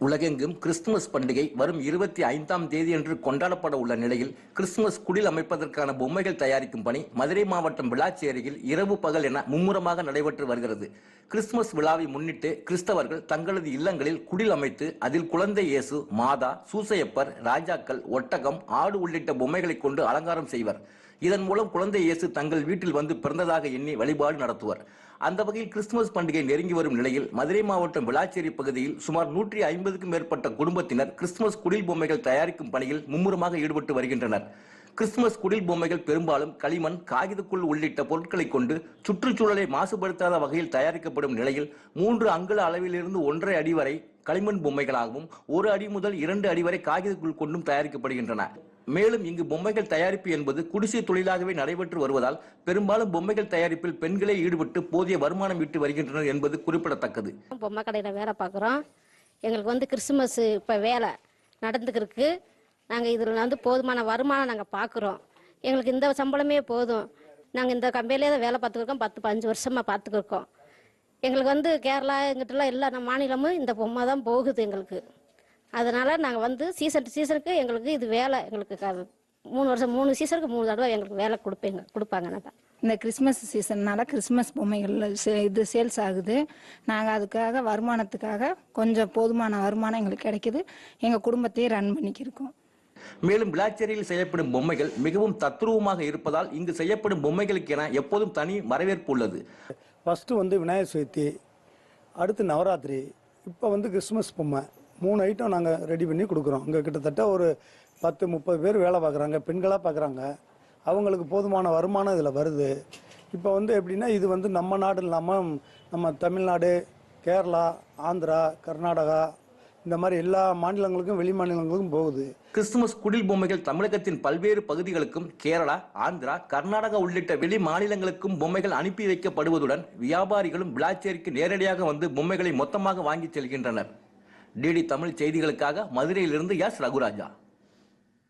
உலகெங்கும் கிறிஸ்துமஸ் பண்டிகை வரும் இருபத்தி ஐந்தாம் தேதியன்று கொண்டாடப்பட உள்ள நிலையில் கிறிஸ்துமஸ் குடில் அமைப்பதற்கான பொம்மைகள் தயாரிக்கும் பணி மதுரை மாவட்டம் விளாச்சேரியில் இரவு பகல் என மும்முரமாக நடைபெற்று வருகிறது. கிறிஸ்துமஸ் விழாவை முன்னிட்டு கிறிஸ்தவர்கள் தங்களது இல்லங்களில் குடில் அமைத்து அதில் குழந்தை இயேசு மாதா சூசையப்பர் ராஜாக்கள் ஒட்டகம் ஆடு உள்ளிட்ட பொம்மைகளை கொண்டு அலங்காரம் செய்வர். இதன் மூலம் குழந்தை இயேசு தங்கள் வீட்டில் வந்து பிறந்ததாக எண்ணி வழிபாடு நடத்துவர். அந்த வகையில் கிறிஸ்துமஸ் பண்டிகை நெருங்கி வரும் நிலையில் மதுரை மாவட்டம் விளாச்சேரி பகுதியில் சுமார் நூற்றி ஐம்பதுக்கும் மேற்பட்ட குடும்பத்தினர் கிறிஸ்துமஸ் குடில் பொம்மைகள் தயாரிக்கும் பணியில் மும்முரமாக ஈடுபட்டு வருகின்றனர். கிறிஸ்துமஸ் குடில் பொம்மைகள் பெரும்பாலும் களிமண் காகிதக்குள் உள்ளிட்ட பொருட்களை கொண்டு சுற்றுச்சூழலை மாசுபடுத்தாத வகையில் தயாரிக்கப்படும் நிலையில் மூன்று அங்குல அளவிலிருந்து ஒன்றரை அடி வரை களிமண் பொம்மைகளாகவும் ஒரு அடி முதல் இரண்டு அடி வரை காகிதக்குள் கொண்டும் தயாரிக்கப்படுகின்றன. மேலும் இங்கு பொம்மைகள் தயாரிப்பு என்பது குடிசை தொழிலாகவே நடைபெற்று வருவதால் பெரும்பாலும் பொம்மைகள் தயாரிப்பில் பெண்களே ஈடுபட்டு போதிய வருமானம் விட்டு வருகின்றனர் என்பது குறிப்பிடத்தக்கது. பொம்மை கடையில் வேலை பார்க்குறோம். எங்களுக்கு வந்து கிறிஸ்துமஸ் இப்போ வேலை நடந்துக்கிறதுக்கு நாங்கள் இதில் வந்து போதுமான வருமானம் நாங்கள் பார்க்குறோம். எங்களுக்கு இந்த சம்பளமே போதும். நாங்கள் இந்த கம்பெனிலே தான் வேலை பார்த்துருக்கோம் பத்து பதினஞ்சு வருஷமாக பார்த்துக்கிருக்கோம் எங்களுக்கு வந்து கேரளா எங்கிட்டலாம் எல்லா நம்ம மாநிலமும் இந்த பொம்மை தான் போகுது எங்களுக்கு. அதனால் நாங்கள் வந்து சீசன் சீசனுக்கு எங்களுக்கு இது வேலை. எங்களுக்கு க- மூணு வருஷம் மூணு சீசனுக்கு மூணு தடவை எங்களுக்கு வேலை கொடுப்பீங்க கொடுப்பாங்க நாங்கள் இந்த கிறிஸ்மஸ் சீசன்னால கிறிஸ்மஸ் பொம்மைகள் சே- இது சேல்ஸ் ஆகுது. நாங்கள் அதுக்காக வருமானத்துக்காக கொஞ்சம் போதுமான வருமானம் எங்களுக்கு கிடைக்குது. எங்கள் குடும்பத்தையே ரன் பண்ணிக்கிருக்கோம். மேலும் விளாச்சேரியில் செய்யப்படும் பொம்மைகள் மிகவும் தத்ரூபமாக இருப்பதால் இங்கு செய்யப்படும் பொம்மைகளுக்கென எப்போதும் தனி வரவேற்பு உள்ளது. ஃபஸ்ட்டு வந்து விநாயகர் சதுர்த்தி அடுத்து நவராத்திரி இப்போ வந்து கிறிஸ்மஸ் பொம்மை. மூணு ஐட்டம் நாங்கள் ரெடி பண்ணி கொடுக்குறோம். இங்கே கிட்டத்தட்ட ஒரு பத்து முப்பது பேர் வேலை பார்க்குறாங்க பெண்களாக பார்க்குறாங்க. அவங்களுக்கு போதுமான வருமானம் இதில் வருது. இப்போ வந்து எப்படின்னா இது வந்து நம்ம நாடு இல்லாமல் நம்ம தமிழ்நாடு கேரளா ஆந்திரா கர்நாடகா இந்த மாதிரி எல்லா மாநிலங்களுக்கும் வெளி மாநிலங்களுக்கும் போகுது. கிறிஸ்துமஸ் குடில் பொம்மைகள் தமிழகத்தின் பல்வேறு பகுதிகளுக்கும் கேரளா ஆந்திரா கர்நாடகா உள்ளிட்ட வெளி மாநிலங்களுக்கும் பொம்மைகள் அனுப்பி வைக்கப்படுவதுடன் வியாபாரிகளும் விளாச்சேரிக்கு நேரடியாக வந்து பொம்மைகளை மொத்தமாக வாங்கி செல்கின்றனர். டிடி தமிழ் செய்திகளுக்காக மதுரையிலிருந்து எஸ் ரகுராஜா.